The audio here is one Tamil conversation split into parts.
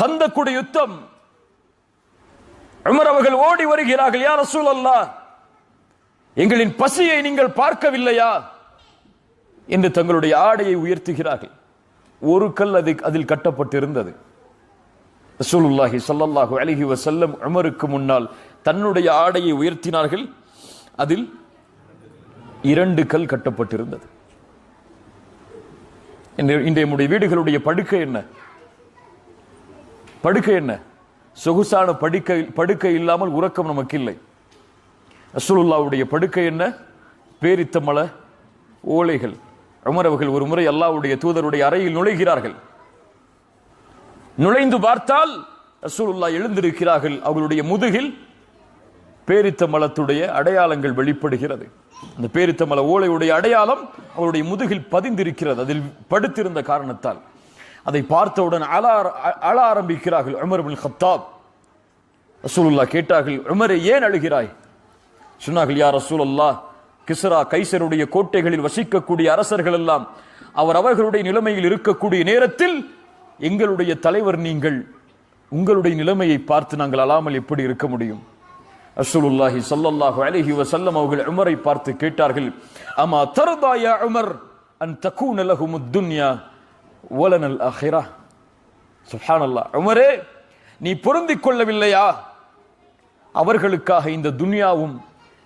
ஹந்தக்குடி யுத்தம். உமர் அவர்கள் ஓடி வருகிறார்கள் யார் ரசூல் எங்களின் பசியை நீங்கள் பார்க்கவில்லையா? என்று தங்களுடைய ஆடையை உயர்த்துகிறார்கள். ஒரு கல் அது அதில் கட்டப்பட்டிருந்தது. ரசூலுல்லாஹி ஸல்லல்லாஹு அலைஹி வசல்லம் உமருக்கு முன்னால் தன்னுடைய ஆடையை உயர்த்தினார்கள். அதில் இரண்டு கல் கட்டப்பட்டிருந்தது. இன்றைய நம்முடைய வீடுகளுடைய படுக்கை என்ன? படுக்கை என்ன? சொகுசான படுக்கை படுக்கை இல்லாமல் உறக்கம் நமக்கு இல்லை. ரசூலுல்லாவுடைய படுக்கை என்ன? பேரித்த மலை ஓலைகள். உமர் அவர்கள் ஒரு முறை அல்லாவுடைய தூதருடைய அறையில் நுழைகிறார்கள். நுழைந்து பார்த்தால் ரசூலுல்லா எழுந்திருக்கிறார்கள். அவர்களுடைய முதுகில் பேரித்த மலத்துடைய அடையாளங்கள் வெளிப்படுகிறது. அந்த பேரித்த மல ஓலையுடைய அடையாளம் அவருடைய முதுகில் பதிந்திருக்கிறது. அதில் படுத்திருந்த காரணத்தால். அதை பார்த்தவுடன் அழ அழ ஆரம்பிக்கிறார்கள். உமர் பின் ஹத்தாப் ரசூலுல்லா கேட்டார்கள் உமரை ஏன் அழுகிறாய்? சொன்னார்கள் யார் ரசூலல்லா கிஸ்ரா கைசருடைய கோட்டைகளில் வசிக்கக்கூடிய அரசர்கள் எல்லாம் அவர் அவர்களுடைய நிலைமையில் இருக்கக்கூடிய நேரத்தில் எங்களுடைய தலைவர் நீங்கள் உங்களுடைய நிலைமையை பார்த்து நாங்கள் அழாமல் எப்படி இருக்க முடியும்? அசுலுல்லாஹி சல்லல்லாஹு அலஹி வசல்லம் அவர்கள் உமரை பார்த்து கேட்டார்கள் அமா தருதாயா உமர் அன் தகூன முத்துன்யா ஓலனல் அஹிரா சுஹானல்லா உமரே நீ பொருந்திக் கொள்ளவில்லையா? அவர்களுக்காக இந்த துன்யாவும்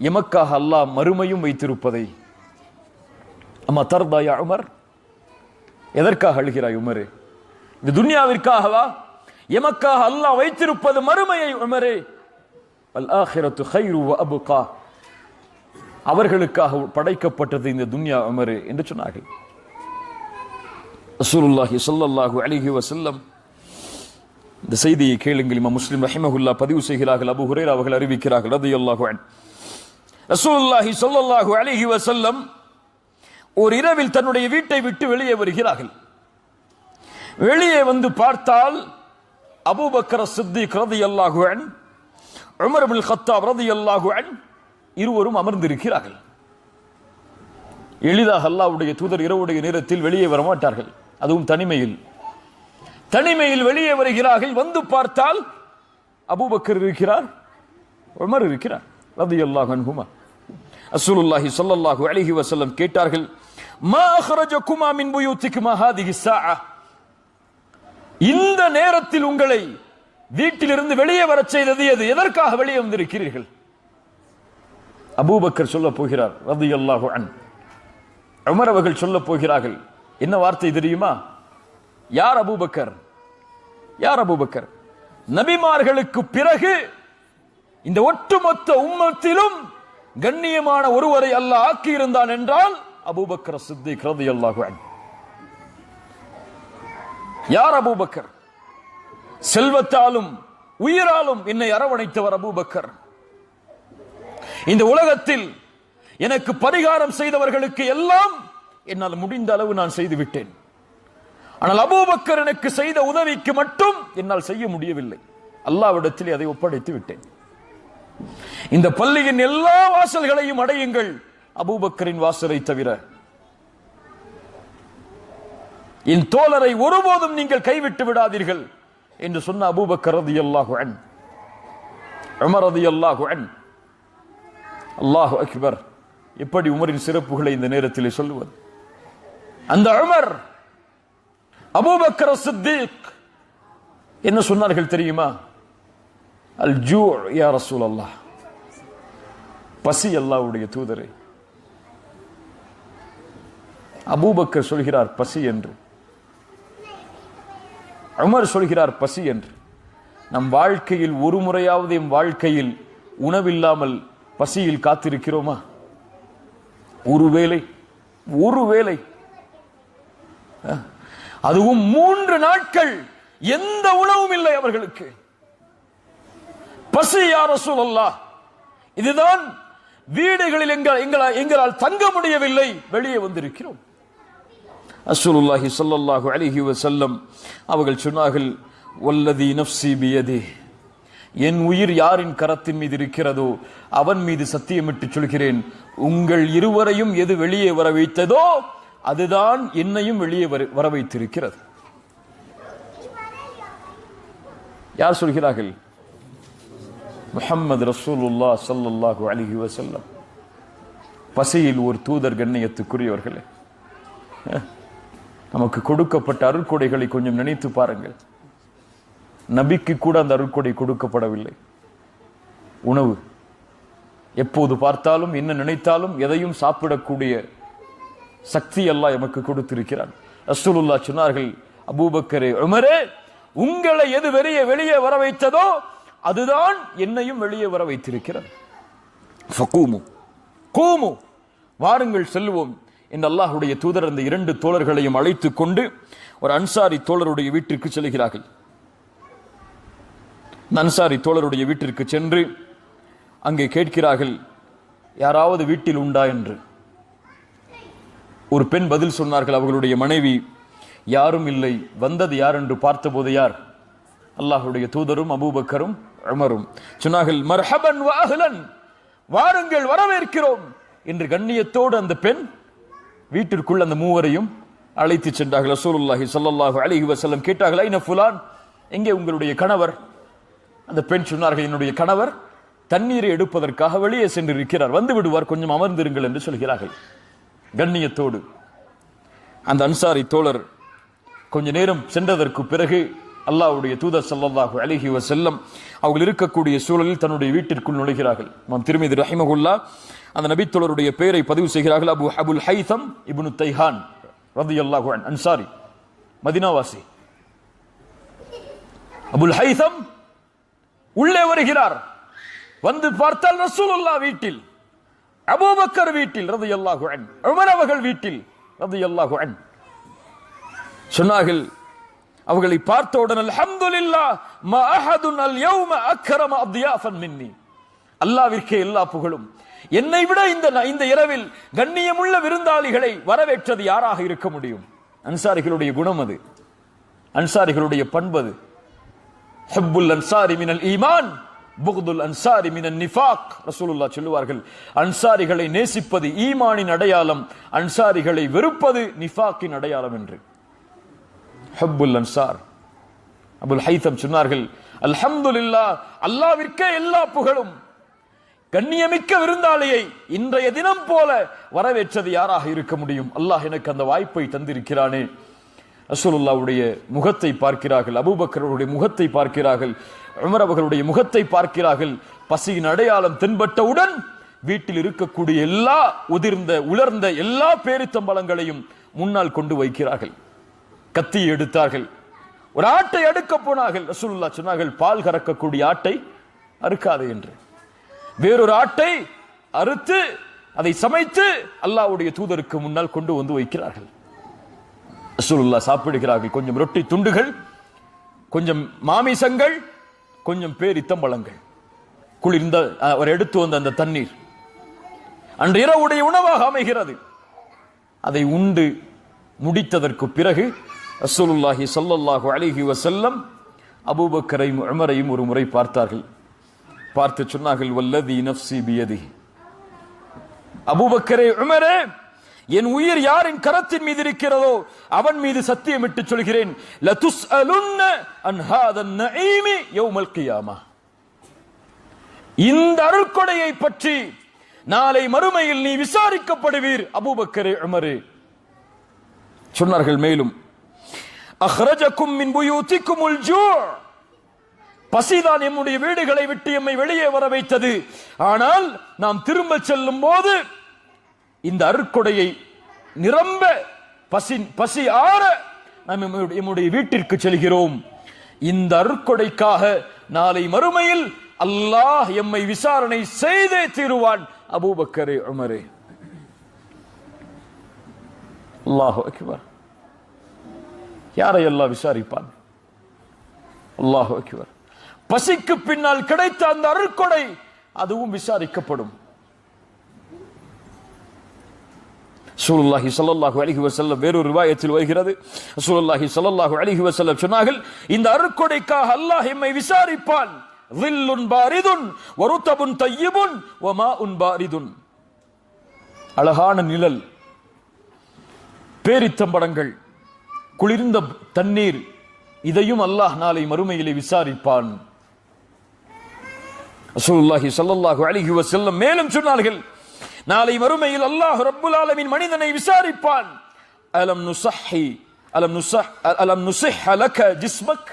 எமக்காக அல்லாஹ் மறுமையும் வைத்திருப்பதை. அம்மா தர்தாயா உமர்? எதற்காக அழுகிறாய் உமரே? இந்த துன்யாவிற்காகவா? எமக்காக அல்லாஹ் வைத்திருப்பது மறுமையை உமரே. அல் ஆஹிரத்து ஹைரு அபுகா. அவர்களுக்காக படைக்கப்பட்டது இந்த துன்யா உமரே என்று சொன்னார்கள். ரசூலுல்லாஹி சொல்லல்லாஹு அலிஹி வசல்லம் இந்த செய்தியை கேளுங்கள் இமா முஸ்லிம் ரஹிமஹுல்லா பதிவு செய்கிறார்கள் அபு ஹுரேர் அவர்கள் அறிவிக்கிறார்கள் ரலியல்லாஹு அன்ஹு. ரசூலுல்லாஹி சொல்லல்லாஹு அலிஹி வசல்லம் ஒரு இரவில் தன்னுடைய வீட்டை விட்டு வெளியே வருகிறார்கள். வெளியே வந்து பார்த்தால் அபூபக்கர சித்திக் ரலியல்லாஹு அன் உமர் ஹத்தாப் ரதி அல்லாஹு அன் இருவரும் அமர்ந்திருக்கிறார்கள். எளிதாக அல்லாவுடைய தூதர் இரவுடைய நேரத்தில் வெளியே வர மாட்டார்கள் அதுவும் தனிமையில். தனிமையில் வெளியே வருகிறார்கள் வந்து பார்த்தால் அபூபக்கர் இருக்கிறார் உமர் இருக்கிறார் ரதி அல்லாஹ் அன்ஹுமா. அசூலுல்லாஹி சொல்லல்லாஹு அலிஹி வசல்லம் கேட்டார்கள் மா குமா மின் புயூத்திக்குமா ஹாதிகி இந்த நேரத்தில் உங்களை வீட்டிலிருந்து வெளியே வர செய்தது எது? எதற்காக வெளியே வந்திருக்கிறீர்கள்? அபூபக்கர் சொல்ல போகிறார் ரதி அல்லாஹு அன் உமர் அவர்கள் சொல்ல போகிறார்கள் என்ன வார்த்தை தெரியுமா? யார் அபூபக்கர்? யார் அபூபக்கர்? நபிமார்களுக்கு பிறகு இந்த ஒட்டுமொத்த உம்மத்திலும் கண்ணியமான ஒருவரை அல்லாஹ் ஆக்கியிருந்தான் என்றால் அபூபக்கர் சித்தி கிரதி அன்ஹு. யார் அபூபக்கர்? செல்வத்தாலும் உயிராலும் என்னை அரவணைத்தவர் அபூபக்கர். இந்த உலகத்தில் எனக்கு பரிகாரம் செய்தவர்களுக்கு எல்லாம் என்னால் முடிந்த அளவு நான் செய்து விட்டேன் ஆனால் அபூபக்கர் எனக்கு செய்த உதவிக்கு மட்டும் என்னால் செய்ய முடியவில்லை. அல்லாவிடத்தில் அதை ஒப்படைத்து விட்டேன். இந்த பள்ளியின் எல்லா வாசல்களையும் அடையுங்கள் அபூபக்கரின் வாசலை தவிர. என் தோழரை ஒருபோதும் நீங்கள் கைவிட்டு விடாதீர்கள் என்று சொன்ன அபூபக்கர் ரலியல்லாஹு அன். உமர் ரலியல்லாஹு அன். அல்லாஹு அக்பர். எப்படி உமரின் சிறப்புகளை இந்த நேரத்தில் சொல்லுவது? அந்த உமர் அபூபக்கர் சித்திக். என்ன சொன்னார்கள் தெரியுமா? அல் ஜூ யா ரசூல் அல்லாஹ் பசி அல்லாவுடைய தூதரே. அபூபக்கர் சொல்கிறார் பசி என்று. அமர் சொல்கிறார் பசி என்று. நம் வாழ்க்கையில் ஒரு முறையாவது என் வாழ்க்கையில் உணவில்லாமல் பசியில் காத்திருக்கிறோமா? ஒருவேளை ஒருவேளை அதுவும் மூன்று நாட்கள் எந்த உணவும் இல்லை அவர்களுக்கு. பசி யார சூழல்லா இதுதான் வீடுகளில் எங்கள் எங்களால் எங்களால் தங்க முடியவில்லை வெளியே வந்திருக்கிறோம். ரசூலுல்லாஹி சொல்லல்லாஹு அலைஹி வஸல்லம் அவர்கள் சொன்னார்கள் வல்லதி நப்சி பியதி என் உயிர் யாரின் கரத்தின் மீது இருக்கிறதோ அவன் மீது சத்தியமிட்டு சொல்கிறேன். உங்கள் இருவரையும் எது வெளியே வர வைத்ததோ அதுதான் என்னையும் வெளியே வர- வர வைத்திருக்கிறது யார் சொல்கிறார்கள்? முஹம்மது ரசூலுல்லா ஸல்லல்லாஹு அலிஹி வசல்லம் பசியில் ஒரு தூதர் கண்ணியத்துக்குரியவர்களே. நமக்கு கொடுக்கப்பட்ட அருட்கொடைகளை கொஞ்சம் நினைத்து பாருங்கள். நபிக்கு கூட அந்த அருட்கொடை கொடுக்கப்படவில்லை. உணவு. எப்போது பார்த்தாலும் என்ன நினைத்தாலும் எதையும் சாப்பிடக்கூடிய சக்தி அல்லாஹ் எமக்கு கொடுத்திருக்கிறான். ரசூலுல்லா சொன்னார்கள் அபூபக்கரே உமரே உங்களை எது வெளியே வெளியே வர வைத்ததோ அதுதான் என்னையும் வெளியே வர வைத்திருக்கிறது ஃபகூமு. கூமு. வாருங்கள் செல்வோம். என்று அல்லாஹ்வுடைய தூதர் அந்த இரண்டு தோழர்களையும் அழைத்துக் கொண்டு ஒரு அன்சாரி தோழருடைய வீட்டிற்கு செல்கிறார்கள். அன்சாரி தோழருடைய வீட்டிற்கு சென்று அங்கே கேட்கிறார்கள் யாராவது வீட்டில் உண்டா? என்று. ஒரு பெண் பதில் சொன்னார்கள் அவர்களுடைய மனைவி யாரும் இல்லை வந்தது யார் என்று பார்த்தபோது யார்? அல்லாஹுடைய தூதரும் அபூபக்கரும் அமரும் சொன்னார்கள் மர்ஹபன் வாஹலன் வாருங்கள் வரவேற்கிறோம். என்று கண்ணியத்தோடு அந்த பெண் வீட்டிற்குள் அந்த மூவரையும் அழைத்து சென்றார்கள். ரசூலுல்லாஹி சல்லாஹூ அலைஹி வசல்லம் கேட்டார்கள் ஐன ஃபுலான்? எங்கே உங்களுடைய கணவர். அந்த பெண் சொன்னார்கள் என்னுடைய கணவர் தண்ணீரை எடுப்பதற்காக வெளியே சென்று இருக்கிறார் வந்து விடுவார் கொஞ்சம் அமர்ந்திருங்கள் என்று சொல்கிறார்கள். கண்ணியத்தோடு. அந்த அன்சாரி தோழர் கொஞ்ச நேரம் சென்றதற்கு பிறகு அல்லாஹ்வுடைய தூதர் சல்லாஹு அலைஹி செல்லம் அவர்கள் இருக்கக்கூடிய சூழலில் தன்னுடைய வீட்டிற்குள் நுழைகிறார்கள். நாம் திருமதி ரஹிமகுல்லா அந்த நபித்தோழருடைய பெயரை பதிவு செய்கிறார்கள். அபு அபுல் ஹைதம் இபுனு தைஹான் ரதி அல்லாஹு அன்சாரி மதினாவாசி. அபுல் ஹைதம் உள்ளே வருகிறார். வந்து பார்த்தால் ரசூலுல்லா வீட்டில். அபூபக்கர் வீட்டில் ரலியல்லாஹு அன். உமர் அவர்கள் வீட்டில் ரலியல்லாஹு அன். சொன்னார்கள் அவர்களை பார்த்தவுடன் அல்ஹம்துலில்லா மா அஹதுன் அல் யௌம அக்ரம அத்யாஃபன் மின்னி. அல்லாஹ்விற்கே எல்லா புகழும். என்னை விட இந்த இந்த இரவில் கண்ணியமுள்ள விருந்தாளிகளை வரவேற்றது யாராக இருக்க முடியும்? அன்சாரிகளுடைய குணம் அது. அன்சாரிகளுடைய பண்பது ஹப்புல் அன்சாரி மினல் ஈமான். புகுதுல் அன்சாரி மினன் நிஃபாக் ரசூலுல்லா சொல்லுவார்கள். அன்சாரிகளை நேசிப்பது ஈமானின் அடையாளம் அன்சாரிகளை வெறுப்பது நிஃபாக்கின் அடையாளம் என்று. ஹப்புல் அன்சார். அபுல் ஹைத்தம் சொன்னார்கள் அல்ஹம்துலில்லாஹ் அல்லாவிற்கே எல்லா புகழும். கண்ணியமிக்க விருந்தாளியை இன்றைய தினம் போல வரவேற்றது யாராக இருக்க முடியும்? அல்லாஹ் எனக்கு அந்த வாய்ப்பை தந்திருக்கிறானே. ரசூலுல்லாவுடைய முகத்தை பார்க்கிறார்கள் அபூபக்கருடைய முகத்தை பார்க்கிறார்கள் உமர் அவர்களுடைய முகத்தை பார்க்கிறார்கள். பசியின் அடையாளம் தென்பட்டவுடன் வீட்டில் இருக்கக்கூடிய எல்லா உதிர்ந்த உலர்ந்த எல்லா பேரித்தம்பளங்களையும் முன்னால் கொண்டு வைக்கிறார்கள். கத்தியை எடுத்தார்கள். ஒரு ஆட்டை அடுக்க போனார்கள். ரசூலுல்லா சொன்னார்கள் பால் கறக்கக்கூடிய ஆட்டை அறுக்காது என்று. வேறொரு ஆட்டை அறுத்து அதை சமைத்து அல்லாவுடைய தூதருக்கு முன்னால் கொண்டு வந்து வைக்கிறார்கள். ரசூலுல்லா சாப்பிடுகிறார்கள். கொஞ்சம் ரொட்டி துண்டுகள் கொஞ்சம் மாமிசங்கள் கொஞ்சம் பேரித்தம்பழங்கள் குளிர்ந்த அவர் எடுத்து வந்த அந்த தண்ணீர். அன்று இரவுடைய உணவாக அமைகிறது. அதை உண்டு முடித்ததற்கு பிறகு ரசூலுல்லாஹி ஸல்லல்லாஹு அலைஹி வசல்லம் அபூபக்கரையும் உமரையும் ஒரு முறை பார்த்தார்கள். பார்த்து சொன்னார்கள் வல்லதி நஃப்சி பியதி அபூபக்கரே உமரே என் உயிர் யாரின் கரத்தின் மீது இருக்கிறதோ அவன் மீது சத்தியமிட்டு சொல்கிறேன். லதுஸ்அலுன்ன அன் ஹாதன் நஈமி யௌமல் கியாமா. இந்த அருள்கொடையை பற்றி நாளை மறுமையில் நீ விசாரிக்கப்படுவீர் அபூபக்கரே உமரே. சொன்னார்கள் மேலும் அஹ்ரஜக்கும் மின் புயூத்திக்கும் ஜூ பசிதான் எம்முடைய வீடுகளை விட்டு எம்மை வெளியே வர வைத்தது. ஆனால் நாம் திரும்ப செல்லும் போது இந்த அருட்கொடையை நிரம்ப பசி பசி ஆற நாம் எம்முடைய- வீட்டிற்கு செல்கிறோம். இந்த அருட்கொடைக்காக நாளை மறுமையில் அல்லாஹ் எம்மை விசாரணை செய்தே தீருவான் அபூபக்கரே உமரே. அல்லாஹு அக்பர். யாரை எல்லாம் விசாரிப்பான்? அல்லாஹு அக்பர். பசிக்கு பின்னால் கிடைத்த அந்த அருட்கொடை அதுவும் விசாரிக்கப்படும். சூலுல்லாஹி சல்லாஹூ அலிஹி வசல்லம் வேறொரு ரிவாயத்தில் வருகிறது. சூலுல்லாஹி ஸல்லல்லாஹு அலிஹி வசல்லம் சொன்னார்கள் இந்த அருக்கொடைக்காக அல்லாஹ் எம்மை விசாரிப்பான். வில்லுன் பாரிதுன் வருத்தபுன் ஒமா உன் பாரிதுன். அழகான நிழல் பேரித்தம்படங்கள் குளிர்ந்த தண்ணீர் இதையும் அல்லாஹ் நாளை மறுமையிலே விசாரிப்பான். அசூல்லாஹி சல்லாஹூ அலிஹி வசல்லம் மேலும் சொன்னார்கள் நாளை மறுமையில் அல்லாஹ் ரப்புல் ஆலமின் மனிதனை விசாரிப்பான். அலம் நுசஹி அலம் நுஸஹ் அலம் நுஸஹ் அலக ஜிஸ்மக்.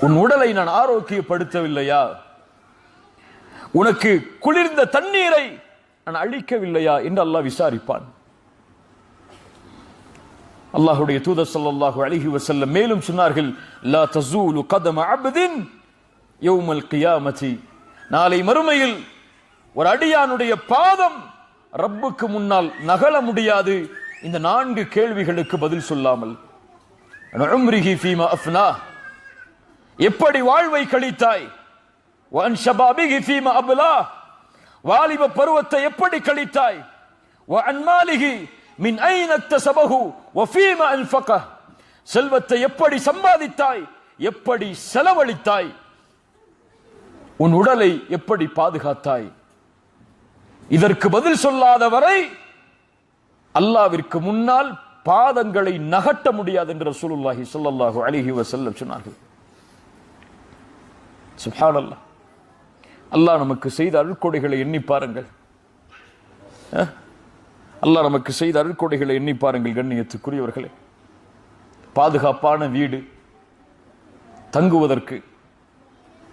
உன் உடலை நான் ஆரோக்கியப்படுத்தவில்லையா? உனக்கு குளிர்ந்த தண்ணீரை நான் அழிக்கவில்லையா என்று அல்லாஹ் விசாரிப்பான். அல்லாஹுடைய தூதர் சல்லாஹு அழகி வசல்ல மேலும் சொன்னார்கள் லா தஸூலு கதம யௌமல் கியாமதி. நாளை மறுமையில் ஒரு அடியானுடைய பாதம் ரப்புக்கு முன்னால் நகல முடியாது. இந்த நான்கு கேள்விகளுக்கு பதில் சொல்லாமல். அஃப்னா. எப்படி வாழ்வை கழித்தாய்? வாலிப பருவத்தை எப்படி கழித்தாய்? செல்வத்தை எப்படி சம்பாதித்தாய்? எப்படி செலவழித்தாய்? உன் உடலை எப்படி பாதுகாத்தாய்? இதற்கு பதில் சொல்லாத வரை அல்லாவிற்கு முன்னால் பாதங்களை நகட்ட முடியாது என்று ரசூலுல்லாஹி ஸல்லல்லாஹு அலைஹி வஸல்லம் சொன்னார்கள். சுப்ஹானல்லாஹ். அல்லாஹ் நமக்கு செய்த அருட்கொடைகளை எண்ணி பாருங்கள். அஹ்? அல்லாஹ் நமக்கு செய்த அருட்கொடைகளை எண்ணி பாருங்கள் கண்ணியத்துக்குரியவர்களே. பாதுகாப்பான வீடு தங்குவதற்கு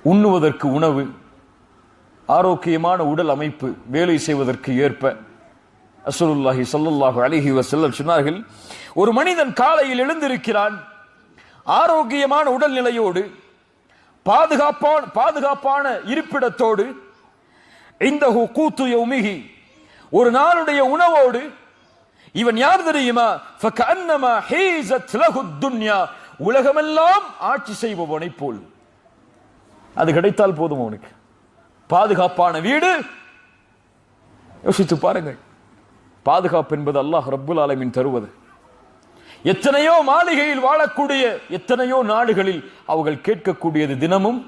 உண்ணுவதற்கு உணவு ஆரோக்கியமான உடல் அமைப்பு வேலை செய்வதற்கு ஏற்ப அசுலுல்லாஹி ஸல்லல்லாஹு அலிஹி வசல்லம் சொன்னார்கள் ஒரு மனிதன் காலையில் எழுந்திருக்கிறான் ஆரோக்கியமான உடல்நிலையோடு பாதுகாப்பான பாதுகாப்பான இருப்பிடத்தோடு இந்த கூத்து உமிகி ஒரு நாளுடைய உணவோடு இவன் யார் தெரியுமா? ஃபகஅன்னமா ஹீஸத் லஹு துன்யா உலகமெல்லாம் ஆட்சி செய்பவனைப் போல். அது கிடைத்தால் போதும் அவனுக்கு பாதுகாப்பான வீடு. யோசித்து பாருங்கள். பாதுகாப்பு என்பது அல்லாஹ் ரப்புல் ஆலமின் தருவது. எத்தனையோ மாளிகையில் வாழக்கூடிய எத்தனையோ நாடுகளில் அவர்கள் கேட்கக்கூடியது தினமும்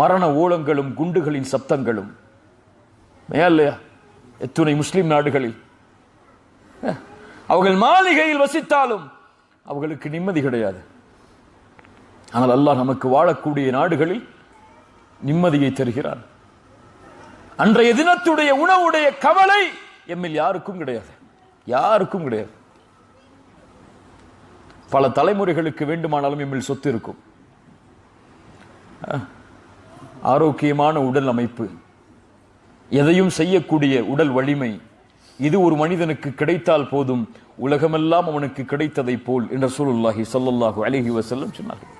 மரண ஓலங்களும் குண்டுகளின் சப்தங்களும். ஏன் இல்லையா? எத்துணை முஸ்லிம் நாடுகளில். அவர்கள் மாளிகையில் வசித்தாலும் அவர்களுக்கு நிம்மதி கிடையாது. ஆனால் அல்லாஹ் நமக்கு வாழக்கூடிய நாடுகளில் நிம்மதியை தருகிறார். அன்றைய தினத்துடைய உணவுடைய கவலை எம்மில் யாருக்கும் கிடையாது. யாருக்கும் கிடையாது. பல தலைமுறைகளுக்கு வேண்டுமானாலும் எம்மில் சொத்து இருக்கும். ஆரோக்கியமான உடல் அமைப்பு எதையும் செய்யக்கூடிய உடல் வலிமை இது ஒரு மனிதனுக்கு கிடைத்தால் போதும் உலகமெல்லாம் அவனுக்கு கிடைத்ததை போல் என்ற சூழல்லாகி ஸல்லல்லாஹு அலைஹி வசல்லம் சொன்னார்கள்.